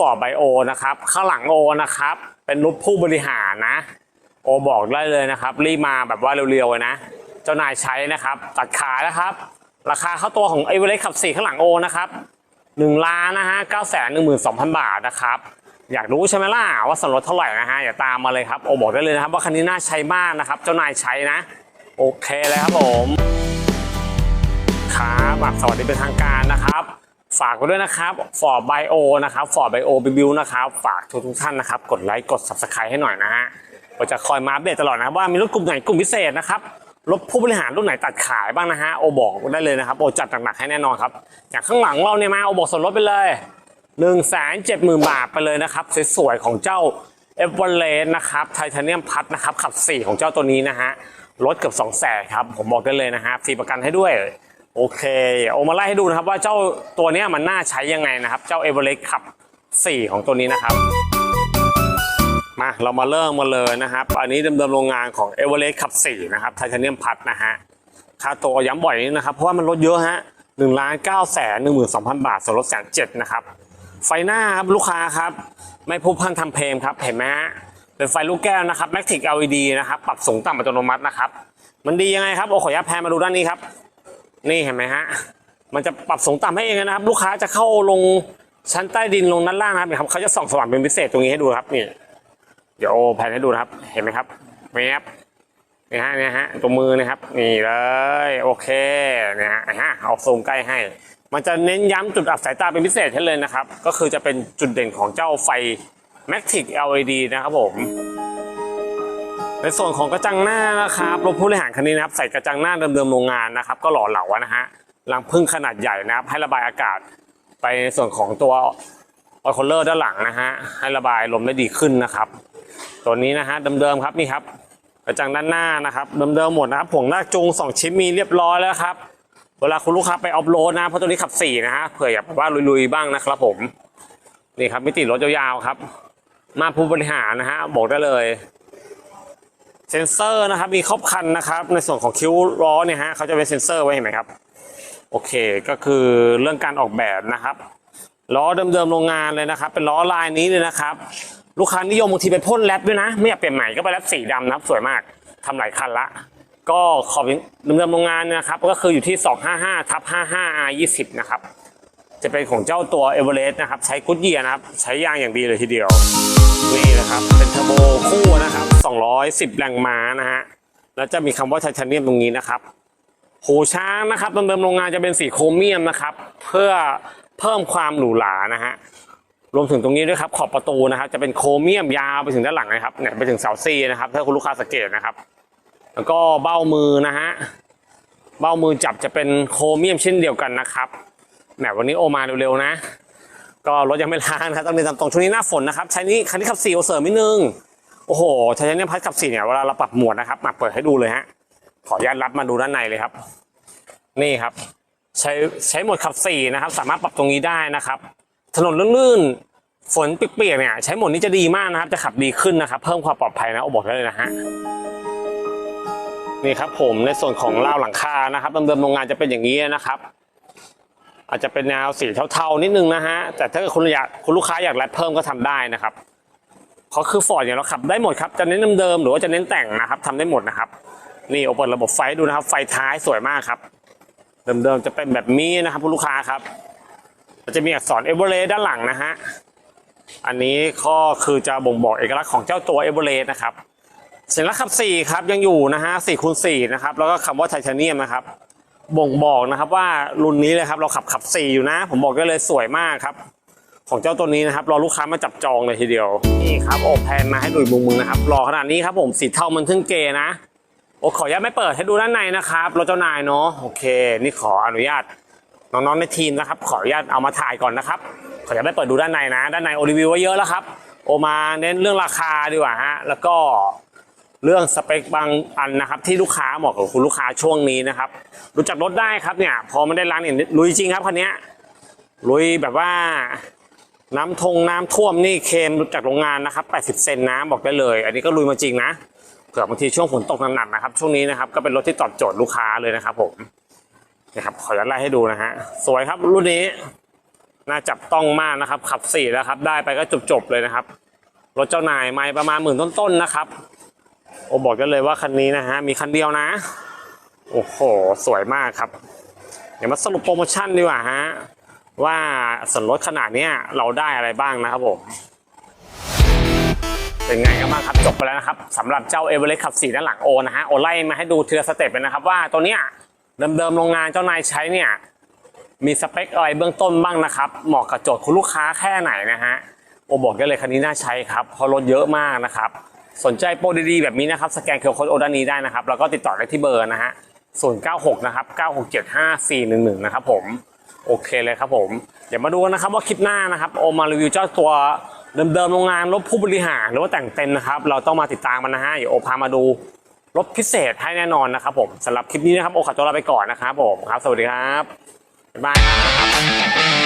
ฟอร์ดไบโอนะครับ ข้างหลังโอนะครับ เป็นรูปผู้บริหารนะ โอบอกได้เลยนะครับ รีบมาแบบว่าเร็วๆเลยนะ เจ้านายใช้นะครับ ตัดขายนะครับ ราคาเข้าตัวของไอเวอเรขับสี่ข้างหลังโอนะครับหนึ่งล้านนะฮะเก้าแสนหนึ่งหมื่นสองพันบาทนะครับ อยากรู้ใช่ไหมล่ะว่าส่วนลดเท่าไหร่นะฮะอย่าตามมาเลยครับโอบอกได้เลยนะครับ ว่าคันนี้น่าใช้มากนะครับ เจ้านายใช้นะ โอเคเลยครับผม ครับอะสวัสดีเป็นทางการนะครับ ฝากไว้ด้วยนะครับฟอร์ไบโอนะครับฟอร์ไบโอบิบิวนะครับ ฝากทุกทุกท่านนะครับ กดไลค์ กด subscribe ให้หน่อยนะฮะเราจะคอยมาอัปเดตตลอดนะครับว่ามีรถกลุ่มไหนกลุ่มพิเศษนะครับรถผู้บริหารรุ่นไหนตัดขายบ้างนะฮะโอบอกได้เลยนะครับ โอจัดหนักๆให้แน่นอนครับอย่างข้างหลังเราเนี่ยมาโอบอกส่วนลดไปเลย1นึ่งแสนเจ็ดหมื่นบาทไปเลยนะครับสวยๆของเจ้าเอเวอเรสต์นะครับไทเทเนียมพัดนะครับขับ 4 ของเจ้าตัวนี้นะฮะรถเกือบ2 0 0แสนครับผมบอกได้เลยนะฮะฟรีประกันให้ด้วย โอเคโอมาไล่ให้ดูนะครับว่าเจ้าตัวนี้มันน่าใช้ยังไงนะครับ เจ้าเอเวอเรสต์ขับ 4 ของตัวนี้นะครับ มาเรามาเริ่มมาเลยนะครับ อันนี้เดิมๆโรงงานของเอเวอเรสต์ขับ 4 นะครับไทเทเนียมพัดนะฮะค่าตัวย้ำบ่อยนิดนะครับ เพราะว่ามันลดเยอะฮะหนึ่งล้านเก้าแสนหนึ่งหมื่นสองพันบาทส่วนลดแสนเจ็ดนะครับ ไฟหน้าครับลูกค้าครับ ไม่พูดพันทำเพลงครับ เห็นไหมฮะเป็นไฟลูกแก้วนะครับ Matic LED นะครับ ปรับสูงต่ำอัตโนมัตินะครับ มันดียังไงครับ โอ้ขออนุญาตแพนมาดูด้านนี้ครับ นี่เห็นไหมฮะ มันจะปรับสูงต่ำให้เองนะครับ ลูกค้าจะเข้าลงชั้นใต้ดินลงด้านล่างนะครับเนี่ยครับเขาจะส่องสว่างเป็นพิเศษตรงนี้ให้ดูครับนี่เดี๋ยวแผนให้ดูนะครับ เห็นไหมครับแมบนี่ฮะนี่ฮะตรงมือนะครับ นี่เลยโอเคเนี่ยฮะฮะเอาซูมใกล้ให้ มันจะเน้นย้ำจุดอับสายตาเป็นพิเศษให้เลยนะครับ ก็คือจะเป็นจุดเด่นของเจ้าไฟ Matic LED นะครับผม ในส่วนของกระจังหน้านะครับรถผู้บริหารคันนี้นะครับใส่กระจังหน้าเดิมๆโรงงานนะครับ ก็หล่อเหลานะฮะรังพึ่งขนาดใหญ่นะครับ ให้ระบายอากาศไปในส่วนของตัวออคอลเลอร์ด้านหลังนะฮะให้ระบายลมได้ดีขึ้นนะครับ ตัวนี้นะฮะเดิมๆครับนี่ครับ กระจังด้านหน้านะครับเดิมๆหมดนะครับผงหน้าจูงสองชิ้นมีเรียบร้อยแล้วครับเวลาคุณลูกค้าไปออฟโรดนะเพราะตัวนี้ขับสี่นะฮะเผื่ออยากแบบว่าลุยๆบ้างนะครับ ผมนี่ครับมิติรถยาวๆครับ มาผู้บริหารนะฮะบอกได้เลย เซนเซอร์นะครับมีครอบคันนะครับ ในส่วนของคิ้วล้อเนี่ยฮะเขาจะเป็นเซนเซอร์ไว้เห็นไหมครับ โอเคก็คือเรื่องการออกแบบนะครับล้อเดิมๆโรงงานเลยนะครับ เป็นล้อลายนี้เลยนะครับ ลูกค้านิยมบางทีไปพ่นแรปด้วยนะ ไม่อยากเปลี่ยนใหม่ก็ไปแรปสีดำนะครับ สวยมากทำหลายคันละ ก็ขอบเดิมๆโรงงานนะครับ ก็คืออยู่ที่ 255ทับ55 R 20นะครับจะเป็นของเจ้าตัวเอเวอเรสต์นะครับ ใช้กุดเยียนะครับ ใช้ยางอย่างดีเลยทีเดียวนี่นะครับ เป็นเทอร์โบคู่นะครับ 210แรงม้านะฮะ แล้วจะมีคำว่าไทเทเนียมตรงนี้นะครับ หูช้างนะครับเดิมๆโรงงานจะเป็นสีโครเมียมนะครับ เพื่อเพิ่มความหรูหรานะฮะ รวมถึงตรงนี้ด้วยครับ ขอบประตูนะครับ จะเป็นโครเมียมยาวไปถึงด้านหลังนะครับ เนี่ยไปถึงเสาซีนะครับ ถ้าคุณลูกค้าสังเกตนะครับ แล้วก็เบ้ามือนะฮะ เบ้ามือจับจะเป็นโครเมียมเช่นเดียวกันนะครับ แหมวันนี้โอมาเร็วๆนะก็รถยังไม่ล้างนะครับต้องเรียนตามตรงช่วงนี้หน้าฝนนะครับใช้นี้คันนี้ขับสี่โอเสริมนิดนึง โอ้โหใช้เนี่ยพัดขับสี่เนี่ยเวลาเราปรับหมวดนะครับมาเปิดให้ดูเลยฮะ ขออนุญาตรับมาดูด้านในเลยครับ นี่ครับ ใช้ใช้หมดขับสี่นะครับ สามารถปรับตรงนี้ได้นะครับ ถนนลื่นๆฝนเปียกๆเนี่ยใช้หมดนี้จะดีมากนะครับ จะขับดีขึ้นนะครับ เพิ่มความปลอดภัยนะโอบอกได้เลยนะฮะนี่ครับผมในส่วนของราวหลังคานะครับเดิมๆโรงงานจะเป็นอย่างนี้นะครับ อาจจะเป็นแนวสีเทาๆนิดนึงนะฮะแต่ถ้าเกิดคุณอยากคุณลูกค้าอยากแรปเพิ่มก็ทำได้นะครับ เพราะคือฟอร์ดเนี่ยเราขับได้หมดครับ จะเน้นเดิมหรือว่าจะเน้นแต่งนะครับทำได้หมดนะครับ นี่โอเปิดระบบไฟดูนะครับ ไฟท้ายสวยมากครับ เดิมๆจะเป็นแบบนี้นะครับคุณลูกค้าครับจะมีอักษรเอเวอเรสต์ด้านหลังนะฮะ อันนี้ก็คือจะบ่งบอกเอกลักษณ์ของเจ้าตัวเอเวอเรสต์นะครับสัญลักษณ์ขับสี่ครับยังอยู่นะฮะสี่คูณสี่นะครับ แล้วก็คำว่าไทเทเนียมนะครับ บ่งบอกนะครับว่ารุ่นนี้เลยครับเราขับขับสี่อยู่นะ ผมบอกได้เลยสวยมากครับ ของเจ้าตัวนี้นะครับรอลูกค้ามาจับจองเลยทีเดียวนี่ครับโอแพนมาให้ดูอีกมุมมึงนะครับรอขนาดนี้ครับผมสีเทามันทึ่งเกนะโอ้ขออนุญาตไม่เปิดให้ดูด้านในนะครับรถเจ้านายเนาะโอเค นี่ขออนุญาตน้องๆในทีมนะครับ ขออนุญาตเอามาถ่ายก่อนนะครับ ขออนุญาตไม่เปิดดูด้านในนะ ด้านในโอรีวิวไว้เยอะแล้วครับโอมาเน้นเรื่องราคาดีกว่าฮะแล้วก็เรื่องสเปคบางอันนะครับ ที่ลูกค้าเหมาะกับคุณลูกค้าช่วงนี้นะครับรู้จักรถได้ครับเนี่ย พอมันได้ร้านเนี่ยลุยจริงครับคันนี้ลุยแบบว่า น้ำทงน้ำท่วมนี่เคมจากโรงงานนะครับ 80 เซนนะบอกได้เลย อันนี้ก็ลุยมาจริงนะเผื่อบางทีช่วงฝนตกหนักๆนะครับ ช่วงนี้นะครับก็เป็นรถที่ตอบโจทย์ลูกค้าเลยนะครับ ผมนะครับขออนุญาตไล่ให้ดูนะฮะสวยครับรุ่นนี้น่าจับต้องมากนะครับ ขับสี่แล้วครับ ได้ไปก็จบๆเลยนะครับรถเจ้านายไม่ประมาณหมื่นต้นๆนะครับโอ้บอกกันเลยว่าคันนี้นะฮะมีคันเดียวนะ โอ้โห สวยมากครับ เดี๋ยวมาสรุปโปรโมชั่นดีกว่าฮะ ว่าส่วนลดขนาดนี้เราได้อะไรบ้างนะครับผมเป็นไงกันบ้างครับจบไปแล้วนะครับสำหรับเจ้าเอเวอเรสต์ขับสี่ด้านหลังโอนะฮะโอไล่มาให้ดูเทีละสเต็ปเลยนะครับว่าตัวเนี้ยเดิมๆโรงงานเจ้านายใช้เนี่ยมีสเปคอะไรเบื้องต้นบ้างนะครับ เหมาะกับโจทย์คุณลูกค้าแค่ไหนนะฮะโอบอกได้เลยคันนี้น่าใช้ครับเพราะรถเยอะมากนะครับ สนใจโปรดีๆแบบนี้นะครับสแกนเคอร์โคดโอด้านนี้ได้นะครับแล้วก็ติดต่อได้ที่เบอร์นะฮะ096นะครับ9675411นะครับผม โอเคเลยครับผม เดี๋ยวมาดูกันนะครับว่าคลิปหน้านะครับโอมารีวิวเจ้าตัวเดิมๆโรงงานรถผู้บริหารหรือว่าแต่งเต็มนะครับ เราต้องมาติดตามมันนะฮะเดี๋ยวโอพามาดูรถพิเศษให้แน่นอนนะครับผมสำหรับคลิปนี้นะครับโอขอตัวลาไปก่อนนะครับผมครับ สวัสดีครับบ๊ายบายครับ